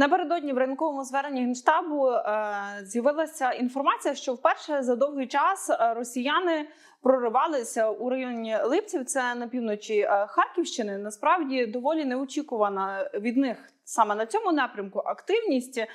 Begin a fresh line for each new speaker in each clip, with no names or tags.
Напередодні в ранковому зверненні генштабу е, з'явилася інформація, що вперше за довгий час е, росіяни проривалися у районі Липців. Це на півночі е, Харківщини. Насправді доволі неочікувана від них саме на цьому напрямку активність. Е,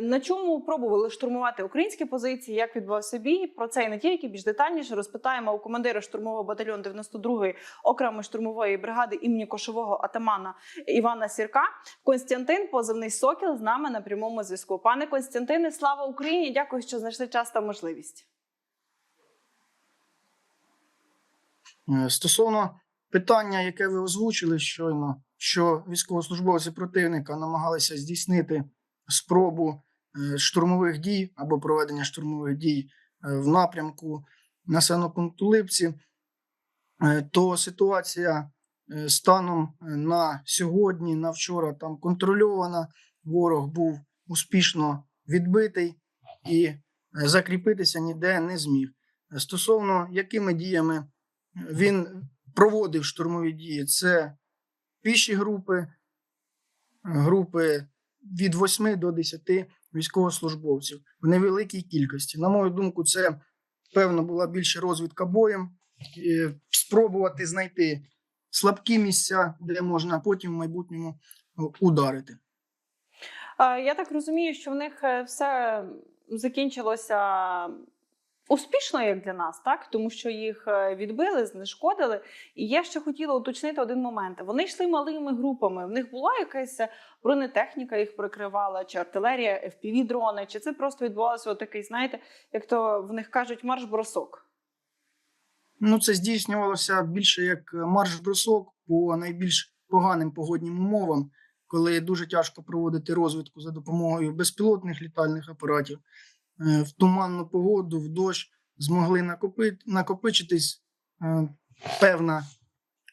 на чому пробували штурмувати українські позиції? Як відбувався бій? Про це і не тільки більш детальніше розпитаємо у командира штурмового батальйону 92-ї окремої штурмової бригади імені кошового атамана Івана Сірка. Константин, позивний Сокіл, з нами на прямому зв'язку. Пане Константине, слава Україні! Дякую, що знайшли час та можливість.
Е, Стосовно питання, яке ви озвучили щойно, що військовослужбовці противника намагалися здійснити спробу е, штурмових дій або проведення штурмових дій е, в напрямку населеного пункту Липці, е, то ситуація станом на сьогодні, на вчора там контрольована. Ворог був успішно відбитий і закріпитися ніде не зміг. Стосовно якими діями він проводив штурмові дії. Це піші групи, групи від 8 до 10 військовослужбовців в невеликій кількості. На мою думку, це певно була більше розвідка боєм, спробувати знайти слабкі місця, де можна потім в майбутньому ударити.
Е, Я так розумію, що в них е, все закінчилося успішно, як для нас, так тому що їх е, відбили, знешкодили. І я ще хотіла уточнити один момент. Вони йшли малими групами. В них була якась бронетехніка, їх прикривала, чи артилерія, fpv дрони, чи це просто відбувалося отакий, знаєте, як то в них кажуть, марш-бросок.
Ну, це здійснювалося більше як марш-бросок по найбільш поганим погоднім умовам, коли дуже тяжко проводити розвідку за допомогою безпілотних літальних апаратів. Е, В туманну погоду, в дощ змогли накопити, накопичитись е, певна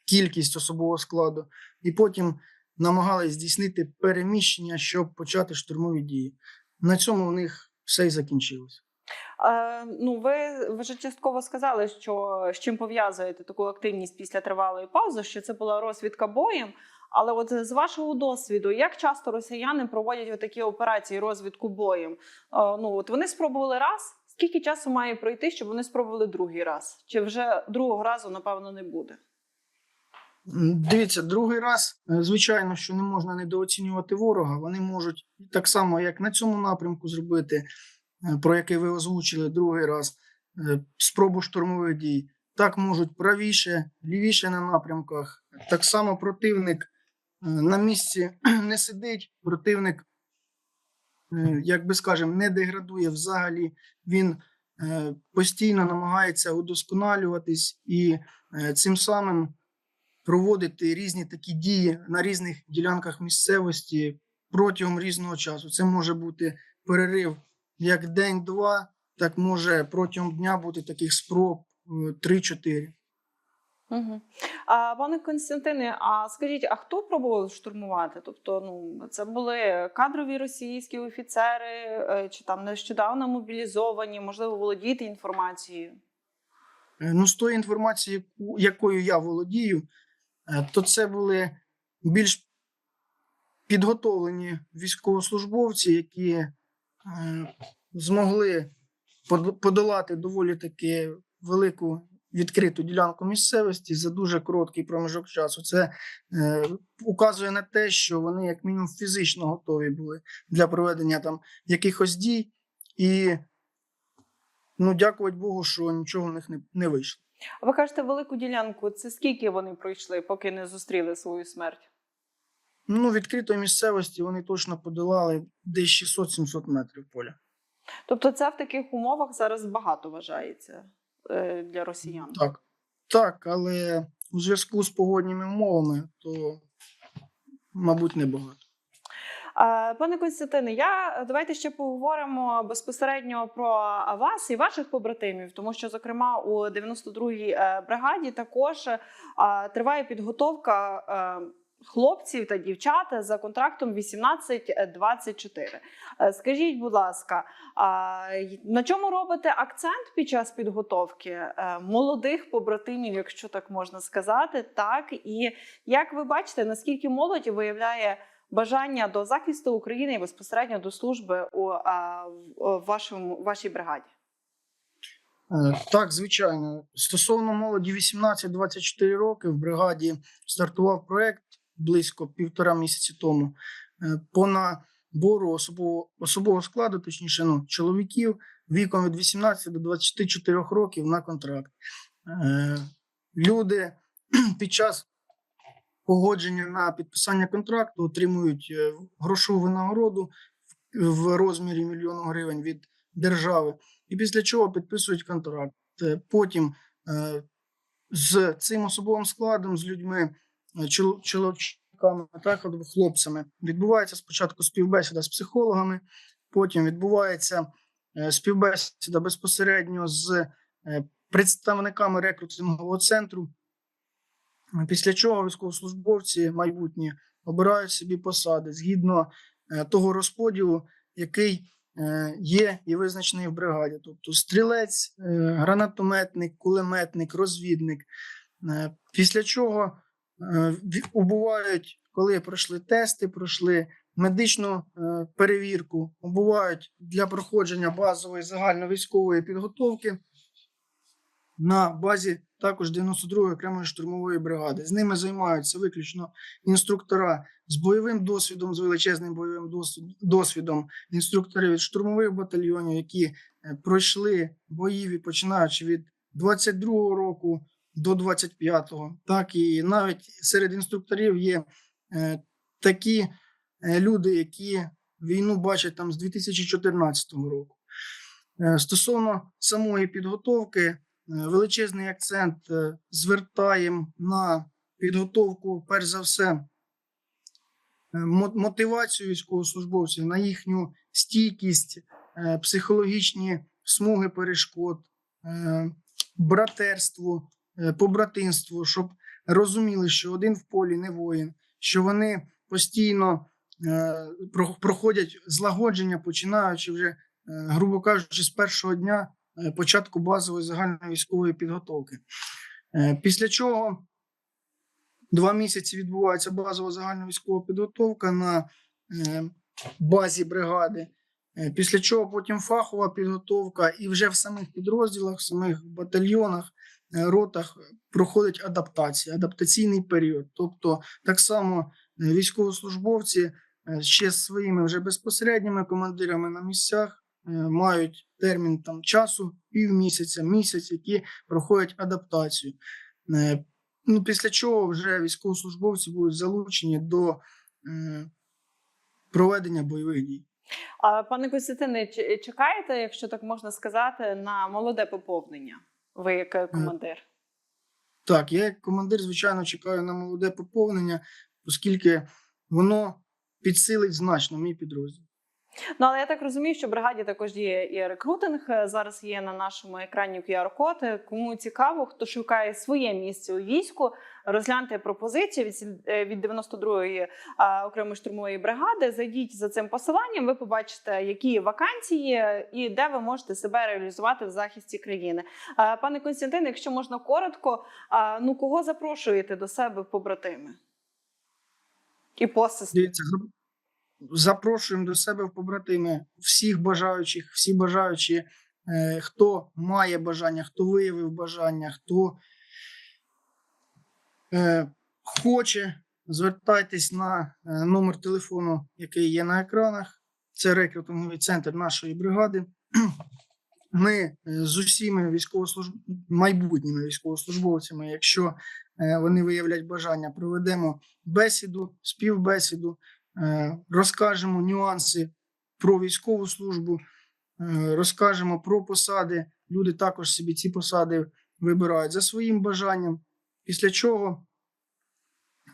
кількість особового складу, і потім намагалися здійснити переміщення, щоб почати штурмові дії. На цьому в них все і закінчилося.
Е, ну, ви вже частково сказали, що з чим пов'язуєте таку активність після тривалої паузи, що це була розвідка боєм. Але от з вашого досвіду, як часто росіяни проводять такі операції розвідку боєм? Е, ну от вони спробували раз. Скільки часу має пройти, щоб вони спробували другий раз? Чи вже другого разу, напевно, не буде?
Дивіться, другий раз, е, звичайно, що не можна недооцінювати ворога. Вони можуть так само, як на цьому напрямку, зробити, е, про який ви озвучили другий раз, спробу штурмових дій. Так можуть правіше, лівіше на напрямках. Так само противник на місці не сидить, противник, е, як би скажемо, не деградує взагалі. Він е, постійно намагається удосконалюватись і е, цим самим проводити різні такі дії на різних ділянках місцевості протягом різного часу. Це може бути перерив як день-два, так може протягом дня бути таких спроб е, 3-4.
Угу. А пане Константине, а скажіть, а хто пробував штурмувати? Тобто, ну це були кадрові російські офіцери, е, чи там нещодавно мобілізовані, можливо, володіти інформацією?
Е, Ну, з тої інформації, якою я володію, е, то це були більш підготовлені військовослужбовці, які е, змогли подолати доволі таки велику відкриту ділянку місцевості за дуже короткий проміжок часу. Це е, указує на те, що вони, як мінімум, фізично готові були для проведення там якихось дій, і ну, дякувати Богу, що нічого в них не, не вийшло.
А ви кажете, велику ділянку. Це скільки вони пройшли, поки не зустріли свою смерть?
Ну, відкритої місцевості вони точно подолали десь 600-700 метрів поля.
Тобто, це в таких умовах зараз багато вважається для росіян.
Так, так, але у зв'язку з погодніми умовами, то, мабуть, небагато.
Е, Пане Константине, я давайте ще поговоримо безпосередньо про вас і ваших побратимів, тому що, зокрема, у 92-й е, бригаді також е, триває підготовка. Хлопців та дівчат за контрактом 18-24. Е, Скажіть, будь ласка, на чому робите акцент під час підготовки е, молодих побратимів, якщо так можна сказати, так і як ви бачите, наскільки молодь виявляє бажання до захисту України і безпосередньо до служби у вашому вашій бригаді?
Е, Так, звичайно. Стосовно молоді 18-24 роки в бригаді стартував проект близько півтора місяці тому е, по набору особового, особового складу, точніше, ну, чоловіків віком від 18 до 24 років на контракт. Е, Люди під час погодження на підписання контракту отримують е, грошову винагороду в розмірі мільйону гривень від держави і після чого підписують контракт. Потім з цим особовим складом, з людьми, чоловіками, так, от хлопцями, відбувається спочатку співбесіда з психологами, потім відбувається е, співбесіда безпосередньо з е, представниками рекрутингового центру. Після чого військовослужбовці майбутні обирають собі посади згідно е, того розподілу, який є і визначений в бригаді. Тобто стрілець, гранатометник, кулеметник, розвідник. Після чого е, убувають, коли пройшли тести, пройшли медичну е, перевірку, убувають для проходження базової загальновійськової підготовки на базі також 92-ї окремої штурмової бригади. З ними займаються виключно інструктора з бойовим досвідом, з величезним бойовим досвід- досвідом, інструктори від штурмових батальйонів, які е, пройшли бої, починаючи від 22-го року до 25-го. Так і навіть серед інструкторів є е, такі е, люди, які війну бачать там з 2014 року. Е, Стосовно самої підготовки, е, величезний акцент е, звертаємо на підготовку, перш за все, е, мотивацію військовослужбовців, на їхню стійкість, е, психологічні смуги перешкод, е, братерство, е, щоб розуміли, що один в полі не воїн, що вони постійно е, проходять злагодження, починаючи вже, е, грубо кажучи, з першого дня початку базової загальної військової підготовки. Після чого два місяці відбувається базова загальна військова підготовка на базі бригади. Після чого потім фахова підготовка, і вже в самих підрозділах, в самих батальйонах, ротах проходить адаптація, адаптаційний період. Тобто, так само е, військовослужбовці е, ще своїми вже безпосередніми командирами на місцях е, мають термін там часу, півмісяця, місяць, які проходять адаптацію. Е, Ну, після чого вже військовослужбовці будуть залучені до е, проведення бойових дій.
А пане Костянтине, чи- чекаєте, якщо так можна сказати, на молоде поповнення? Ви як е, командир?
Так, я як командир, звичайно, чекаю на молоде поповнення, оскільки воно підсилить значно мій підрозділ.
Ну але я так розумію, що в бригаді також є і рекрутинг. Е, Зараз є на нашому екрані QR-код. Е, Кому цікаво, хто шукає своє місце у війську, розгляньте пропозицію від е, від 92-ї а, окремої штурмової бригади. Зайдіть за цим посиланням. Ви побачите, які вакансії і де ви можете себе реалізувати в захисті країни. Пане Константине, якщо можна коротко, ну кого запрошуєте до себе побратими? І посестри.
Запрошуємо до себе в побратими всіх бажаючих, всі бажаючі, е, хто має бажання, хто виявив бажання, хто е, хоче, звертайтесь на е, номер телефону, який є на екранах. Це рекрутинговий центр нашої бригади. Ми з усіма військовослужб... майбутніми військовослужбовцями, якщо вони виявлять бажання, проведемо бесіду, співбесіду, розкажемо нюанси про військову службу, е, розкажемо про посади. Люди також собі ці посади вибирають за своїм бажанням, після чого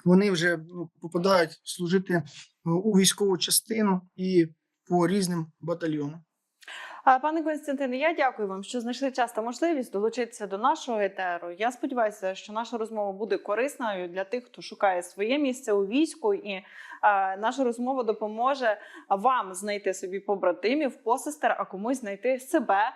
вони вже ну, попадають служити е, у військову частину і по різним батальйонам.
Пане Константине, я дякую вам, що знайшли час та можливість долучитися до нашого етеру. Я сподіваюся, що наша розмова буде корисною для тих, хто шукає своє місце у війську, і наша розмова допоможе вам знайти собі побратимів, посестер, а комусь знайти себе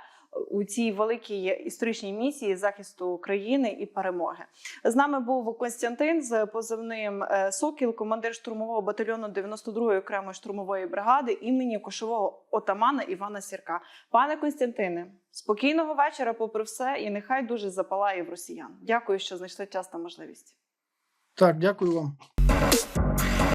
у цій великій історичній місії захисту України і перемоги. З нами був Костянтин з позивним е, Сокіл, командир штурмового батальйону 92-ї окремої штурмової бригади імені кошового отамана Івана Сірка. Пане Костянтине, спокійного вечора, попри все, і нехай дуже запалає в росіян. Дякую, що знайшли час та можливість.
Так, дякую вам.